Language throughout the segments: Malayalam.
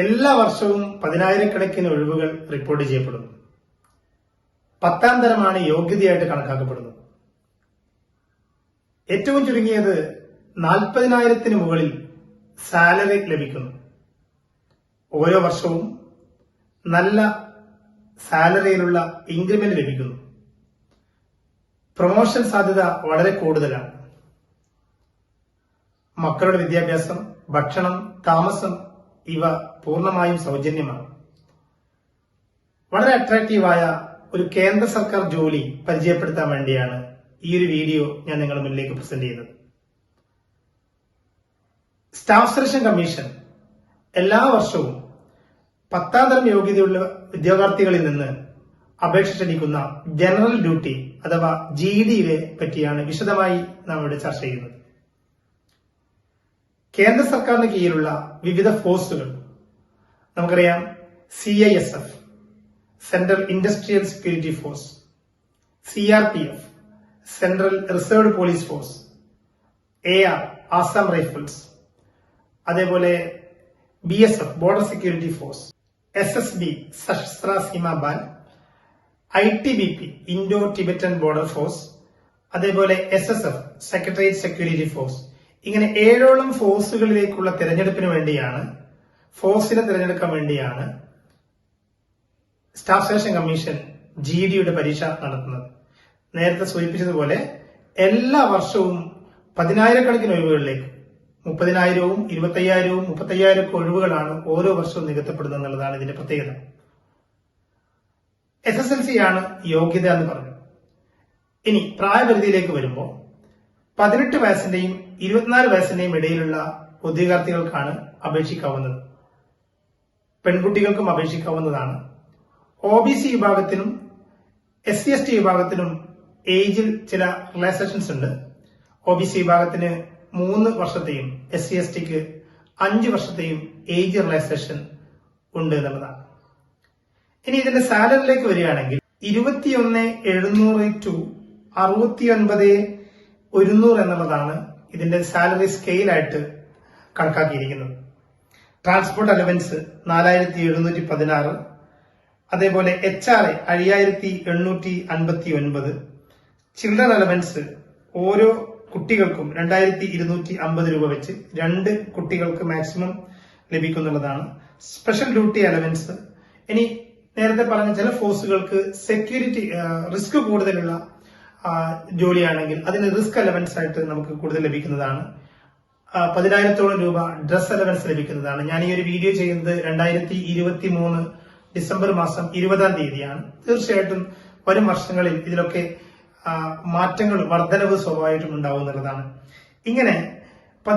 എല്ലാ വർഷവും പതിനായിരക്കണക്കിന് ഒഴിവുകൾ റിപ്പോർട്ട് ചെയ്യപ്പെടുന്നു. പത്താം തരമാണ് യോഗ്യതയായിട്ട് കണക്കാക്കപ്പെടുന്നത്. ഏറ്റവും ചുരുങ്ങിയത് നാൽപ്പതിനായിരത്തിന് മുകളിൽ സാലറി ലഭിക്കുന്നു. ഓരോ വർഷവും നല്ല സാലറിയിലുള്ള ഇൻക്രിമെന്റ് ലഭിക്കുന്നു. പ്രൊമോഷൻ സാധ്യത വളരെ കൂടുതലാണ്. മക്കളുടെ വിദ്യാഭ്യാസം ഭക്ഷണം താമസം ഇവ പൂർണമായും സൗജന്യമാണ്. വളരെ അട്രാക്റ്റീവായ ഒരു കേന്ദ്ര സർക്കാർ ജോലി പരിചയപ്പെടുത്താൻ വേണ്ടിയാണ് ഈ ഒരു വീഡിയോ ഞാൻ നിങ്ങളുടെ മുന്നിലേക്ക് പ്രസന്റ് ചെയ്യുന്നത്. സ്റ്റാഫ് സെലക്ഷൻ കമ്മീഷൻ എല്ലാ വർഷവും പത്താം തരം യോഗ്യതയുള്ള ഉദ്യോഗാർത്ഥികളിൽ നിന്ന് അപേക്ഷ ക്ഷണിക്കുന്ന ജനറൽ ഡ്യൂട്ടി അഥവാ ജി ഡിയെ പറ്റിയാണ് വിശദമായി നാം ഇവിടെ ചർച്ച ചെയ്യുന്നത്. കേന്ദ്ര സർക്കാരിന് കീഴിലുള്ള വിവിധ ഫോഴ്സുകൾ നമുക്കറിയാം C I S F central industrial security force C R P F central reserve police force A R Assam rifles അതേപോലെ B S F border security force S S B Sashastra Seema Bal I T B P Indo Tibetan border force അതേപോലെ S S F secretariat security force ഇങ്ങനെ ഏഴോളം ഫോഴ്സുകളിലേക്കുള്ള തിരഞ്ഞെടുപ്പിന് വേണ്ടിയാണ് ഫോഴ്സിനെ തിരഞ്ഞെടുക്കാൻ വേണ്ടിയാണ് സ്റ്റാഫ് സെലക്ഷൻ കമ്മീഷൻ ജി ഡിയുടെ പരീക്ഷ നടത്തുന്നത്. നേരത്തെ സൂചിപ്പിച്ചതുപോലെ എല്ലാ വർഷവും പതിനായിരക്കണക്കിന് ഒഴിവുകളിലേക്ക് മുപ്പതിനായിരവും ഇരുപത്തയ്യായിരവും മുപ്പത്തയ്യായിരം ഒഴിവുകളാണ് ഓരോ വർഷവും നികത്തപ്പെടുന്നത് എന്നുള്ളതാണ് ഇതിന്റെ പ്രത്യേകത. എസ് എസ് എൽ സി ആണ് യോഗ്യത എന്ന് പറഞ്ഞു. ഇനി പ്രായപരിധിയിലേക്ക് വരുമ്പോൾ പതിനെട്ട് വയസ്സിന്റെയും ഇരുപത്തിനാല് വയസ്സിന്റെയും ഇടയിലുള്ള ഉദ്യോഗാർത്ഥികൾക്കാണ് അപേക്ഷിക്കാവുന്നത്. പെൺകുട്ടികൾക്കും അപേക്ഷിക്കാവുന്നതാണ്. ഒ ബി സി വിഭാഗത്തിനും എസ് സി എസ് ടി വിഭാഗത്തിനും ഏജിൽ ചില റിലാക്സേഷൻസ് ഉണ്ട്. ഒ ബി സി വിഭാഗത്തിന് മൂന്ന് വർഷത്തെയും എസ് സി എസ് ടിക്ക് അഞ്ച് വർഷത്തെയും ഏജ് റിലാക്സേഷൻ ഉണ്ട് എന്നുള്ളതാണ്. ഇനി ഇതിന്റെ സാലറിയിലേക്ക് വരികയാണെങ്കിൽ ഇരുപത്തിയൊന്ന് എഴുന്നൂറ് ടു അറുപത്തി ഒൻപത് ഒരുന്നൂറ് എന്നുള്ളതാണ് ഇതിന്റെ സാലറി സ്കെയിലായിട്ട് കണക്കാക്കിയിരിക്കുന്നത്. ട്രാൻസ്പോർട്ട് അലവൻസ് നാലായിരത്തി എഴുന്നൂറ്റി പതിനാറ് അതേപോലെ എച്ച് ആർ എ അയ്യായിരത്തി എണ്ണൂറ്റി അൻപത്തി ഒൻപത് ചിൽഡ്രൻ അലവൻസ് ഓരോ കുട്ടികൾക്കും രണ്ടായിരത്തി ഇരുന്നൂറ്റി അമ്പത് രൂപ വെച്ച് രണ്ട് കുട്ടികൾക്ക് മാക്സിമം ലഭിക്കുന്നുള്ളതാണ്. സ്പെഷ്യൽ ഡ്യൂട്ടി അലവൻസ് ഇനി നേരത്തെ പറഞ്ഞ ചില ഫോഴ്സുകൾക്ക് സെക്യൂരിറ്റി റിസ്ക് കൂടുതലുള്ള ജോലിയാണെങ്കിൽ അതിന് റിസ്ക് അലവൻസ് ആയിട്ട് നമുക്ക് കൂടുതൽ ലഭിക്കുന്നതാണ്. പതിനായിരത്തോളം രൂപ ഡ്രസ് അലവൻസ് ലഭിക്കുന്നതാണ്. ഞാൻ ഈ ഒരു വീഡിയോ ചെയ്യുന്നത് രണ്ടായിരത്തി ഇരുപത്തി മൂന്ന് ഡിസംബർ മാസം ഇരുപതാം തീയതിയാണ്. തീർച്ചയായിട്ടും വരും വർഷങ്ങളിൽ ഇതിലൊക്കെ മാറ്റങ്ങൾ വർധനവ് സ്വാഭാവികമായിട്ടും ഉണ്ടാവുന്നുള്ളതാണ് ഇങ്ങനെ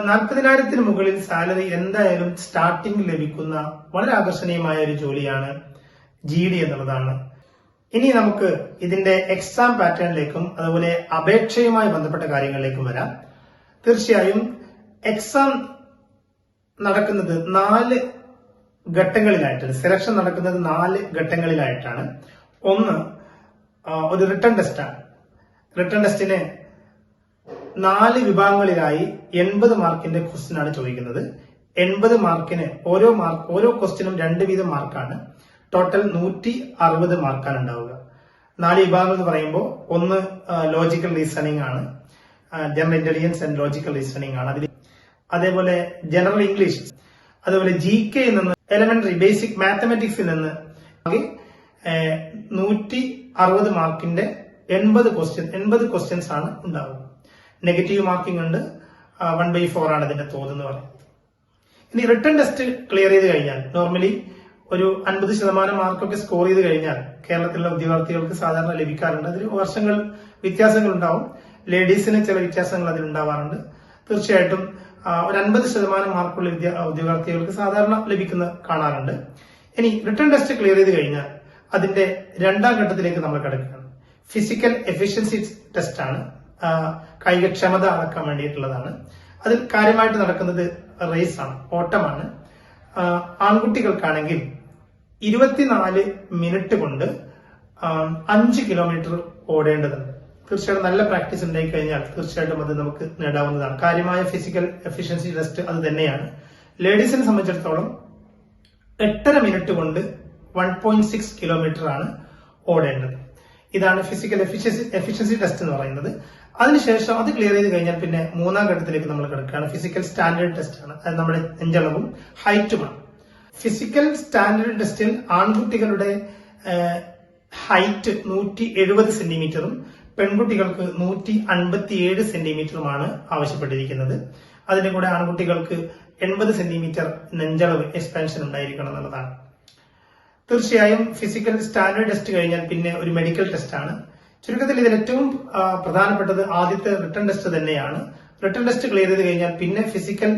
നാൽപ്പതിനായിരത്തിന് മുകളിൽ സാലറി എന്തായാലും സ്റ്റാർട്ടിംഗ് ലഭിക്കുന്ന വളരെ ആകർഷണീയമായ ഒരു ജോലിയാണ് ജി ഡി എന്നുള്ളതാണ്. ഇനി നമുക്ക് ഇതിന്റെ എക്സാം പാറ്റേണിലേക്കും അതുപോലെ അപേക്ഷയുമായി ബന്ധപ്പെട്ട കാര്യങ്ങളിലേക്കും വരാം. തീർച്ചയായും എക്സാം നടക്കുന്നത് നാല് ഘട്ടങ്ങളിലായിട്ടാണ്. സെലക്ഷൻ നടക്കുന്നത് നാല് ഘട്ടങ്ങളിലായിട്ടാണ്. ഒന്ന് ഒരു റിട്ടേൺ ടെസ്റ്റാണ് റിട്ടേൺ ടെസ്റ്റിന് നാല് വിഭാഗങ്ങളിലായി എൺപത് മാർക്കിന്റെ ക്വസ്റ്റ്യൻ ആണ് ചോദിക്കുന്നത്. എൺപത് മാർക്കിന് ഓരോ മാർക്ക് ഓരോ ക്വസ്റ്റ്യനും രണ്ട് വീതം മാർക്കാണ്. ടോട്ടൽ നൂറ്റി അറുപത് മാർക്കാണ് ഉണ്ടാവുക. നാല് വിഭാഗം എന്ന് പറയുമ്പോൾ ഒന്ന് ലോജിക്കൽ റീസണിംഗ് ആണ്. General intelligence and logical reasoning ആണ്. അതിൽ അതേപോലെ ജനറൽ ഇംഗ്ലീഷ് അതേപോലെ ജി കെയിൽ നിന്ന് എലമെന്ററി ബേസിക് മാത്തമാറ്റിക്സിൽ നിന്ന് നൂറ്റി അറുപത് മാർക്കിന്റെ എൺപത് ക്വസ്റ്റ്യൻ എൺപത് ക്വസ്റ്റ്യൻസ് ആണ് ഉണ്ടാവുക. നെഗറ്റീവ് മാർക്കിംഗ് ഉണ്ട്. വൺ ബൈ ഫോർ ആണ് അതിന്റെ തോത് എന്ന് പറയുന്നത്. ഇനി റിട്ടേൺ ടെസ്റ്റ് ക്ലിയർ ചെയ്ത് കഴിഞ്ഞാൽ നോർമലി ഒരു അൻപത് ശതമാനം മാർക്കൊക്കെ സ്കോർ ചെയ്ത് കഴിഞ്ഞാൽ കേരളത്തിലുള്ള ഉദ്യോഗാർത്ഥികൾക്ക് സാധാരണ ലഭിക്കാറുണ്ട്. അതിൽ വർഷങ്ങൾ വ്യത്യാസങ്ങൾ ഉണ്ടാവും ലേഡീസിന് ചില വ്യത്യാസങ്ങൾ അതിൽ ഉണ്ടാവാറുണ്ട് തീർച്ചയായിട്ടും ഒരു അൻപത് ശതമാനം മാർക്കുള്ള ഉദ്യോഗാർത്ഥികൾക്ക് സാധാരണ ലഭിക്കുന്ന കാണാറുണ്ട്. ഇനി റിട്ടേൺ ടെസ്റ്റ് ക്ലിയർ ചെയ്ത് കഴിഞ്ഞാൽ അതിന്റെ രണ്ടാം ഘട്ടത്തിലേക്ക് നമ്മൾ കിടക്കുകയാണ്. ഫിസിക്കൽ എഫിഷ്യൻസി ടെസ്റ്റ് ആണ്. കായികക്ഷമത അളക്കാൻ വേണ്ടിയിട്ടുള്ളതാണ്. അതിൽ കാര്യമായിട്ട് നടക്കുന്നത് റേസ് ആണ് ഓട്ടമാണ്. ആൺകുട്ടികൾക്കാണെങ്കിൽ ഇരുപത്തിനാല് മിനിറ്റ് കൊണ്ട് അഞ്ച് കിലോമീറ്റർ ഓടേണ്ടതുണ്ട്. തീർച്ചയായിട്ടും നല്ല പ്രാക്ടീസ് ഉണ്ടായി കഴിഞ്ഞാൽ തീർച്ചയായിട്ടും അത് നമുക്ക് നേടാവുന്നതാണ്. കാര്യമായ ഫിസിക്കൽ എഫിഷ്യൻസി ടെസ്റ്റ് അത് തന്നെയാണ്. ലേഡീസിനെ സംബന്ധിച്ചിടത്തോളം എട്ടര മിനിറ്റ് കൊണ്ട് വൺ പോയിന്റ് സിക്സ് കിലോമീറ്റർ ആണ് ഓടേണ്ടത്. ഇതാണ് ഫിസിക്കൽ എഫിഷ്യൻസി എഫിഷ്യൻസി ടെസ്റ്റ് എന്ന് പറയുന്നത്. അതിനുശേഷം അത് ക്ലിയർ ചെയ്ത് കഴിഞ്ഞാൽ പിന്നെ മൂന്നാം ഘട്ടത്തിലേക്ക് നമ്മൾ കിടക്കുകയാണ്. ഫിസിക്കൽ സ്റ്റാൻഡേർഡ് ടെസ്റ്റ് ആണ്. അത് നമ്മുടെ നെഞ്ചളവും ഹൈറ്റുമാണ്. ഫിസിക്കൽ സ്റ്റാൻഡേർഡ് ടെസ്റ്റിൽ ആൺകുട്ടികളുടെ ഹൈറ്റ് നൂറ്റി എഴുപത് സെന്റിമീറ്ററും പെൺകുട്ടികൾക്ക് നൂറ്റി അൻപത്തിയേഴ് സെന്റിമീറ്ററുമാണ് ആവശ്യപ്പെട്ടിരിക്കുന്നത്. അതിന്റെ കൂടെ ആൺകുട്ടികൾക്ക് എൺപത് സെന്റിമീറ്റർ നെഞ്ചളവ് എക്സ്പാൻഷൻ ഉണ്ടായിരിക്കണം എന്നുള്ളതാണ്. തീർച്ചയായും ഫിസിക്കൽ സ്റ്റാൻഡേർഡ് ടെസ്റ്റ് കഴിഞ്ഞാൽ പിന്നെ ഒരു മെഡിക്കൽ ടെസ്റ്റ് ആണ്. ചുരുക്കത്തിൽ ഇതിൽ ഏറ്റവും പ്രധാനപ്പെട്ടത് ആദ്യത്തെ റിട്ടേൺ ടെസ്റ്റ് തന്നെയാണ്. റിട്ടേൺ ടെസ്റ്റ് ക്ലിയർ ചെയ്ത് കഴിഞ്ഞാൽ പിന്നെ ഫിസിക്കൽ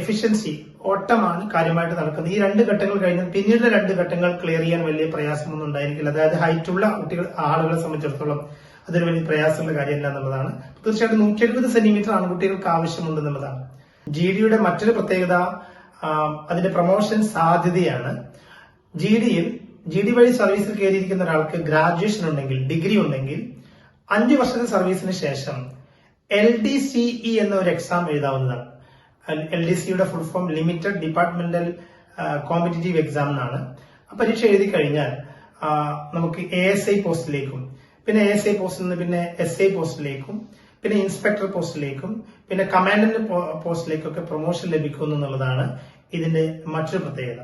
എഫിഷ്യൻസി ഓട്ടമാണ് കാര്യമായിട്ട് നടക്കുന്നത്. ഈ രണ്ട് ഘട്ടങ്ങൾ കഴിഞ്ഞാൽ പിന്നീട് രണ്ട് ഘട്ടങ്ങൾ ക്ലിയർ ചെയ്യാൻ വലിയ പ്രയാസമൊന്നും ഉണ്ടായിരിക്കില്ല. അതായത് ഹൈറ്റുള്ള കുട്ടികൾ ആളുകളെ സംബന്ധിച്ചിടത്തോളം അതൊരു വലിയ പ്രയാസമുള്ള കാര്യമല്ല എന്നുള്ളതാണ്. തീർച്ചയായിട്ടും നൂറ്റി എഴുപത് സെന്റിമീറ്റർ ആൺകുട്ടികൾക്ക് ആവശ്യമുണ്ട് എന്നുള്ളതാണ്. ജി ഡിയുടെ മറ്റൊരു പ്രത്യേകത അതിന്റെ പ്രൊമോഷൻ സാധ്യതയാണ്. ജി ഡിയിൽ ജി ഡി വഴി സർവീസിൽ കയറിയിരിക്കുന്ന ഒരാൾക്ക് ഗ്രാജുവേഷൻ ഉണ്ടെങ്കിൽ ഡിഗ്രി ഉണ്ടെങ്കിൽ അഞ്ചു വർഷത്തെ സർവീസിന് ശേഷം എൽ ഡി സിഇ എന്ന ഒരു എക്സാം എഴുതാവുന്നതാണ്. എൽ ഡി സിയുടെ full form limited departmental competitive exam എന്നാണ് ആ പരീക്ഷ എഴുതി കഴിഞ്ഞാൽ നമുക്ക് എ എസ് ഐ പോസ്റ്റിലേക്കും പിന്നെ എ എസ് ഐ പോസ്റ്റിൽ നിന്ന് പിന്നെ എസ് ഐ പോസ്റ്റിലേക്കും പിന്നെ ഇൻസ്പെക്ടർ പോസ്റ്റിലേക്കും പിന്നെ കമാൻഡന്റ് പോസ്റ്റിലേക്കൊക്കെ പ്രൊമോഷൻ ലഭിക്കുന്നു എന്നുള്ളതാണ് ഇതിന്റെ മറ്റൊരു പ്രത്യേകത.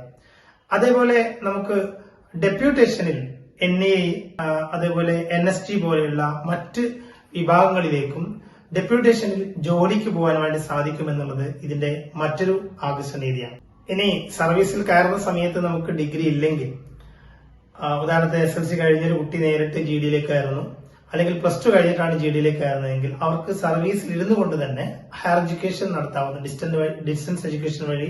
അതേപോലെ നമുക്ക് ഡെപ്യൂട്ടേഷനിൽ എൻ ഐ അതേപോലെ എൻ എസ് ടി പോലെയുള്ള മറ്റ് വിഭാഗങ്ങളിലേക്കും ഡെപ്യൂട്ടേഷനിൽ ജോലിക്ക് പോകാൻ വേണ്ടി സാധിക്കുമെന്നുള്ളത് ഇതിന്റെ മറ്റൊരു ആകർഷണീയതയാണ് ഇനി സർവീസിൽ കയറുന്ന സമയത്ത് നമുക്ക് ഡിഗ്രി ഇല്ലെങ്കിൽ ഉദാഹരണത്തിന് എസ് എൽ സി കഴിഞ്ഞൊരു കുട്ടി നേരിട്ട് ജി ഡിയിലേക്ക് കയറുന്നു. അല്ലെങ്കിൽ പ്ലസ് ടു കഴിഞ്ഞിട്ടാണ് ജി ഡിയിലേക്ക് കയറുന്നതെങ്കിൽ അവർക്ക് സർവീസിൽ ഇരുന്നു കൊണ്ട് തന്നെ ഹയർ എഡ്യൂക്കേഷൻ നടത്താവുന്ന ഡിസ്റ്റൻസ് ഡിസ്റ്റൻസ് എഡ്യൂക്കേഷൻ വഴി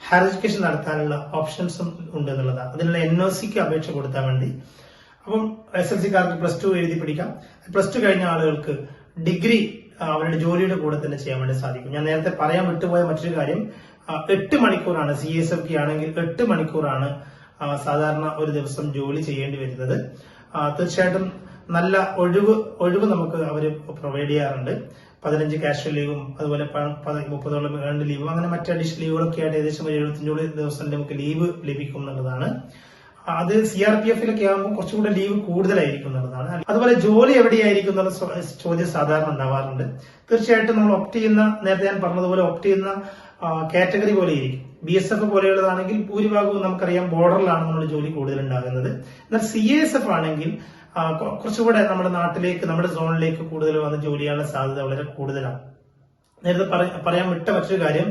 ഹയർ എഡ്യൂക്കേഷൻ നടത്താനുള്ള ഓപ്ഷൻസും ഉണ്ട് എന്നുള്ളതാണ് അതിനുള്ള എൻ ഒ സിക്ക് അപേക്ഷ കൊടുത്താൽ വേണ്ടി അപ്പം എസ് എൽ സിക്കാർക്ക് പ്ലസ് ടു എഴുതി പിടിക്കാം. പ്ലസ് ടു കഴിഞ്ഞ ആളുകൾക്ക് ഡിഗ്രി അവരുടെ ജോലിയുടെ കൂടെ തന്നെ ചെയ്യാൻ വേണ്ടി സാധിക്കും. ഞാൻ നേരത്തെ പറയാൻ വിട്ടുപോയ മറ്റൊരു കാര്യം എട്ട് മണിക്കൂറാണ് സി എസ് എഫ് ആണെങ്കിൽ എട്ട് മണിക്കൂറാണ് സാധാരണ ഒരു ദിവസം ജോലി ചെയ്യേണ്ടി വരുന്നത്. തീർച്ചയായിട്ടും നല്ല ഒഴിവ് ഒഴിവ് നമുക്ക് അവർ പ്രൊവൈഡ് ചെയ്യാറുണ്ട്. പതിനഞ്ച് കാഷ്വൽ ലീവും അതുപോലെ മുപ്പതോളം ഏണ്ട് ലീവും അങ്ങനെ മറ്റ് അഡീഷണൽ ലീവുകളൊക്കെ ആയിട്ട് ഏകദേശം ഒരു എഴുപത്തിയഞ്ചോളം ദിവസം നമുക്ക് ലീവ് ലഭിക്കും എന്നുള്ളതാണ്. അത് സി ആർ പി എഫിലൊക്കെ ആകുമ്പോൾ കുറച്ചുകൂടെ ലീവ് കൂടുതലായിരിക്കും എന്നുള്ളതാണ്. അതുപോലെ ജോലി എവിടെയായിരിക്കും എന്നുള്ള ചോദ്യം സാധാരണ ഉണ്ടാവാറുണ്ട്. തീർച്ചയായിട്ടും നമ്മൾ ഒപ്റ്റ് ചെയ്യുന്ന നേരത്തെ ഞാൻ പറഞ്ഞതുപോലെ ഒപ്റ്റ് ചെയ്യുന്ന കാറ്റഗറി പോലെ ഇരിക്കും ബി എസ് എഫ് പോലെയുള്ളതാണെങ്കിൽ ഭൂരിഭാഗവും നമുക്കറിയാം ബോർഡറിലാണ് നമ്മൾ ജോലി കൂടുതൽ ഉണ്ടാകുന്നത് എന്നാൽ സി എസ് എഫ് ആണെങ്കിൽ കുറച്ചുകൂടെ നമ്മുടെ നാട്ടിലേക്ക് നമ്മുടെ സോണിലേക്ക് കൂടുതൽ വന്ന് ജോലി ചെയ്യാനുള്ള സാധ്യത വളരെ കൂടുതലാണ്. നേരത്തെ പറയാൻ വിട്ട മറ്റൊരു കാര്യം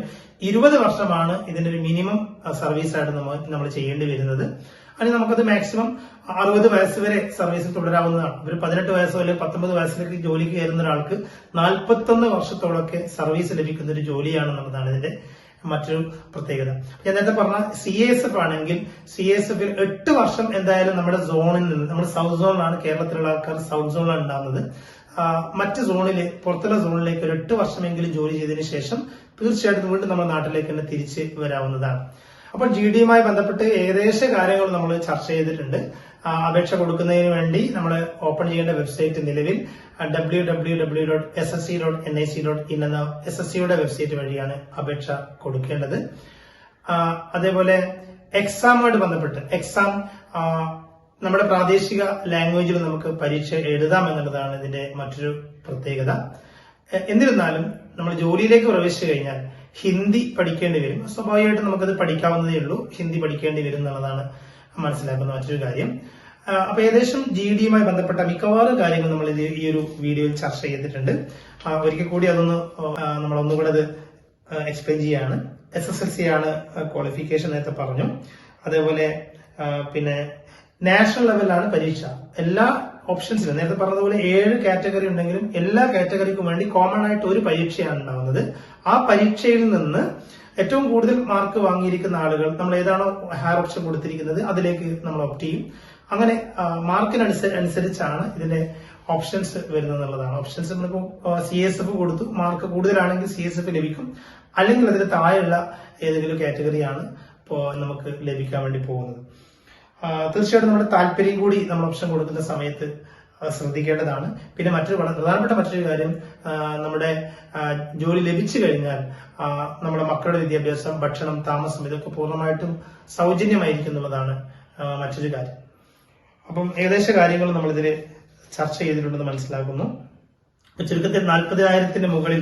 ഇരുപത് വർഷമാണ് ഇതിന്റെ ഒരു മിനിമം സർവീസ് ആയിട്ട് നമ്മൾ നമ്മൾ ചെയ്യേണ്ടി വരുന്നത്. അതിന് നമുക്കത് മാക്സിമം അറുപത് വയസ്സ് വരെ സർവീസിൽ തുടരാവുന്നതാണ്. ഒരു പതിനെട്ട് വയസ്സോ അല്ലെങ്കിൽ പത്തൊമ്പത് വയസ്സിലേക്ക് ജോലിക്ക് കയറുന്ന ഒരാൾക്ക് നാൽപ്പത്തൊന്ന് വർഷത്തോളമൊക്കെ സർവീസ് ലഭിക്കുന്ന ഒരു ജോലിയാണ് ജോലിയാണെന്നുള്ളതാണ് ഇതിന്റെ മറ്റൊരു പ്രത്യേകത. ഞാൻ നേരത്തെ പറഞ്ഞ സി എസ് എഫ് ആണെങ്കിൽ സി എസ് എഫിൽ എട്ട് വർഷം എന്തായാലും നമ്മുടെ സോണിൽ നിന്ന് നമ്മുടെ സൗത്ത് സോണിലാണ് കേരളത്തിലുള്ള ആൾക്കാർ സൗത്ത് സോണിലാണ് ഉണ്ടാകുന്നത് മറ്റ് സോണിൽ പുറത്തുള്ള സോണിലേക്ക് ഒരു എട്ട് വർഷമെങ്കിലും ജോലി ചെയ്തതിനു ശേഷം തീർച്ചയായിട്ടും വീണ്ടും നമ്മുടെ നാട്ടിലേക്ക് തന്നെ തിരിച്ച് വരാവുന്നതാണ്. അപ്പോൾ ജി ഡിയുമായി ബന്ധപ്പെട്ട് ഏകദേശ കാര്യങ്ങൾ നമ്മൾ ചർച്ച ചെയ്തിട്ടുണ്ട്. അപേക്ഷ കൊടുക്കുന്നതിന് വേണ്ടി നമ്മൾ ഓപ്പൺ ചെയ്യേണ്ട വെബ്സൈറ്റ് നിലവിൽ W W W dot S S C dot N I C dot in എന്ന എസ് എസ് സിയുടെ വെബ്സൈറ്റ് വഴിയാണ് അപേക്ഷ കൊടുക്കേണ്ടത്. അതേപോലെ എക്സാമുമായിട്ട് ബന്ധപ്പെട്ട് എക്സാം നമ്മുടെ പ്രാദേശിക ലാംഗ്വേജിൽ നമുക്ക് പരീക്ഷ എഴുതാം എന്നുള്ളതാണ് ഇതിന്റെ മറ്റൊരു പ്രത്യേകത. എന്നിരുന്നാലും നമ്മൾ ജോലിയിലേക്ക് പ്രവേശിച്ചു കഴിഞ്ഞാൽ ഹിന്ദി പഠിക്കേണ്ടി വരും. സ്വാഭാവികമായിട്ടും നമുക്കത് പഠിക്കാവുന്നതേ ഉള്ളൂ. ഹിന്ദി പഠിക്കേണ്ടി വരും എന്നുള്ളതാണ് മനസ്സിലാക്കുന്ന മറ്റൊരു കാര്യം. അപ്പൊ ഏകദേശം ജി ഡിയുമായി ബന്ധപ്പെട്ട മിക്കവാറും കാര്യങ്ങൾ നമ്മൾ ഇത് ഈ ഒരു വീഡിയോയിൽ ചർച്ച ചെയ്തിട്ടുണ്ട്. ഒരിക്കൽ കൂടി അതൊന്ന് നമ്മൾ ഒന്നുകൂടെ അത് എക്സ്പ്ലെയിൻ ചെയ്യാണ്. എസ് എസ് എൽ സി ആണ് ക്വാളിഫിക്കേഷൻ നേരത്തെ പറഞ്ഞു. അതേപോലെ പിന്നെ നാഷണൽ ലെവലിലാണ് പരീക്ഷ. എല്ലാ ഓപ്ഷൻസിലും നേരത്തെ പറഞ്ഞതുപോലെ ഏഴ് കാറ്റഗറി ഉണ്ടെങ്കിലും എല്ലാ കാറ്റഗറിക്കും വേണ്ടി കോമൺ ആയിട്ട് ഒരു പരീക്ഷയാണ് ഉണ്ടാവുന്നത്. ആ പരീക്ഷയിൽ നിന്ന് ഏറ്റവും കൂടുതൽ മാർക്ക് വാങ്ങിയിരിക്കുന്ന ആളുകൾ നമ്മൾ ഏതാണോ ഹയർ ഓപ്ഷൻ കൊടുത്തിരിക്കുന്നത് അതിലേക്ക് നമ്മൾ ഓപ്റ്റ് ചെയ്യും. അങ്ങനെ മാർക്കിനനുസരിച്ചാണ് ഇതിന്റെ ഓപ്ഷൻസ് വരുന്നത് എന്നുള്ളതാണ്. ഓപ്ഷൻസ് നമ്മളിപ്പോ സി എസ് എഫ് കൊടുത്തു. മാർക്ക് കൂടുതലാണെങ്കിൽ സി എസ് എഫ് ലഭിക്കും. അല്ലെങ്കിൽ അതിന് താഴെയുള്ള ഏതെങ്കിലും കാറ്റഗറിയാണ് ഇപ്പോൾ നമുക്ക് ലഭിക്കാൻ വേണ്ടി പോകുന്നത്. തീർച്ചയായിട്ടും നമ്മുടെ താല്പര്യം കൂടി നമ്മൾ ഓപ്ഷൻ കൊടുക്കുന്ന സമയത്ത് ശ്രദ്ധിക്കേണ്ടതാണ്. പിന്നെ മറ്റൊരു വളരെ പ്രധാനപ്പെട്ട മറ്റൊരു കാര്യം നമ്മുടെ ജോലി ലഭിച്ചു കഴിഞ്ഞാൽ നമ്മുടെ മക്കളുടെ വിദ്യാഭ്യാസം ഭക്ഷണം താമസം ഇതൊക്കെ പൂർണമായിട്ടും സൗജന്യമായിരിക്കും എന്നുള്ളതാണ് മറ്റൊരു കാര്യം. അപ്പം ഏകദേശ കാര്യങ്ങൾ നമ്മളിതിൽ ചർച്ച ചെയ്തിട്ടുണ്ടെന്ന് മനസ്സിലാക്കുന്നു. ചുരുക്കത്തിൽ നാൽപ്പതിനായിരത്തിന് മുകളിൽ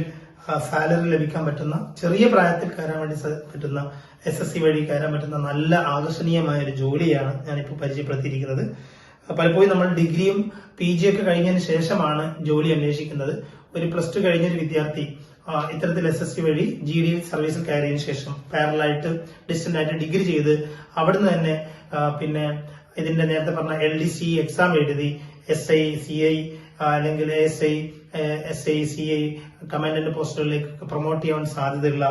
സാലറി ലഭിക്കാൻ പറ്റുന്ന ചെറിയ പ്രായത്തിൽ കയറാൻ വേണ്ടി പറ്റുന്ന എസ് എസ് സി വഴി കയറാൻ പറ്റുന്ന നല്ല ആകർഷണീയമായ ഒരു ജോലിയാണ് ഞാനിപ്പോൾ പരിചയപ്പെടുത്തിയിരിക്കുന്നത്. പലപ്പോഴും നമ്മൾ ഡിഗ്രിയും പി ജി ഒക്കെ കഴിഞ്ഞതിന് ശേഷമാണ് ജോലി അന്വേഷിക്കുന്നത്. ഒരു പ്ലസ് ടു കഴിഞ്ഞൊരു വിദ്യാർത്ഥി ഇത്തരത്തിൽ എസ് എസ് സി വഴി ജി ഡി സർവീസിൽ കയറിയതിനു ശേഷം പാരലായിട്ട് ഡിസ്റ്റന്റ് ആയിട്ട് ഡിഗ്രി ചെയ്ത് അവിടുന്ന് തന്നെ പിന്നെ ഇതിന്റെ നേരത്തെ പറഞ്ഞ എൽ ഡി സി എക്സാം എഴുതി എസ് ഐ സി ഐ അല്ലെങ്കിൽ S I S I C I commandant പോസ്റ്റുകളിലേക്ക് promote ചെയ്യാൻ സാധ്യതയുള്ള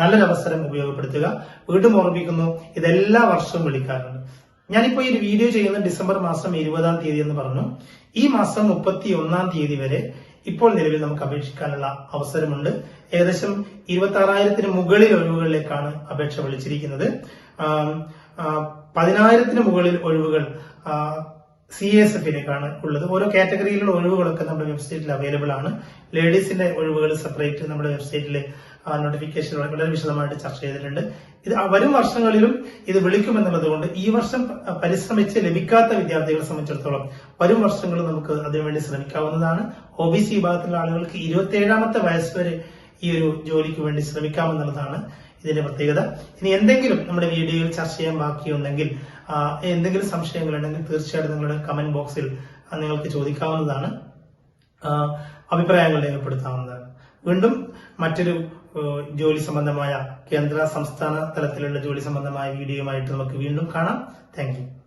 നല്ലൊരു അവസരം ഉപയോഗപ്പെടുത്തുക. വീണ്ടും ഓർമ്മിക്കുന്നു ഇതെല്ലാ വർഷവും വിളിക്കാറുണ്ട്. ഞാനിപ്പോ ഈ ഒരു വീഡിയോ ചെയ്യുന്ന ഡിസംബർ മാസം ഇരുപതാം തീയതി എന്ന് പറഞ്ഞു. ഈ മാസം മുപ്പത്തി ഒന്നാം തീയതി വരെ ഇപ്പോൾ നിലവിൽ നമുക്ക് അപേക്ഷിക്കാനുള്ള അവസരമുണ്ട്. ഏകദേശം ഇരുപത്തി ആറായിരത്തിന് മുകളിൽ ഒഴിവുകളിലേക്കാണ് അപേക്ഷ വിളിച്ചിരിക്കുന്നത്. പതിനായിരത്തിന് മുകളിൽ ഒഴിവുകൾ സി എസ് എഫിലേക്കാണ് ഉള്ളത്. ഓരോ കാറ്റഗറിയിലുള്ള ഒഴിവുകളൊക്കെ നമ്മുടെ വെബ്സൈറ്റിൽ അവൈലബിൾ ആണ്. ലേഡീസിന്റെ ഒഴിവുകൾ സെപ്പറേറ്റ് നമ്മുടെ വെബ്സൈറ്റിൽ നോട്ടിഫിക്കേഷൻ വളരെ വിശദമായിട്ട് ചർച്ച ചെയ്തിട്ടുണ്ട്. ഇത് വരും വർഷങ്ങളിലും ഇത് വിളിക്കുമെന്നുള്ളത് കൊണ്ട് ഈ വർഷം പരിശ്രമിച്ച് ലഭിക്കാത്ത വിദ്യാർത്ഥികളെ സംബന്ധിച്ചിടത്തോളം വരും വർഷങ്ങളിൽ നമുക്ക് അതിനുവേണ്ടി ശ്രമിക്കാവുന്നതാണ്. ഒ ബി സി വിഭാഗത്തിലുള്ള ആളുകൾക്ക് ഇരുപത്തി ഏഴാമത്തെ വയസ്സ് വരെ ഈ ഒരു ജോലിക്ക് വേണ്ടി ശ്രമിക്കാമെന്നുള്ളതാണ്. ഇതിന്റെ പ്രത്യേകത. ഇനി എന്തെങ്കിലും നമ്മുടെ വീഡിയോയിൽ ചർച്ച ചെയ്യാൻ ബാക്കിയുണ്ടെങ്കിൽ എന്തെങ്കിലും സംശയങ്ങൾ ഉണ്ടെങ്കിൽ തീർച്ചയായിട്ടും നിങ്ങളുടെ കമന്റ് ബോക്സിൽ നിങ്ങൾക്ക് ചോദിക്കാവുന്നതാണ്. അഭിപ്രായങ്ങൾ രേഖപ്പെടുത്താവുന്നതാണ്. വീണ്ടും മറ്റൊരു ജോലി സംബന്ധമായ കേന്ദ്ര സംസ്ഥാന തലത്തിലുള്ള ജോലി സംബന്ധമായ വീഡിയോയുമായിട്ട് നമുക്ക് വീണ്ടും കാണാം. താങ്ക്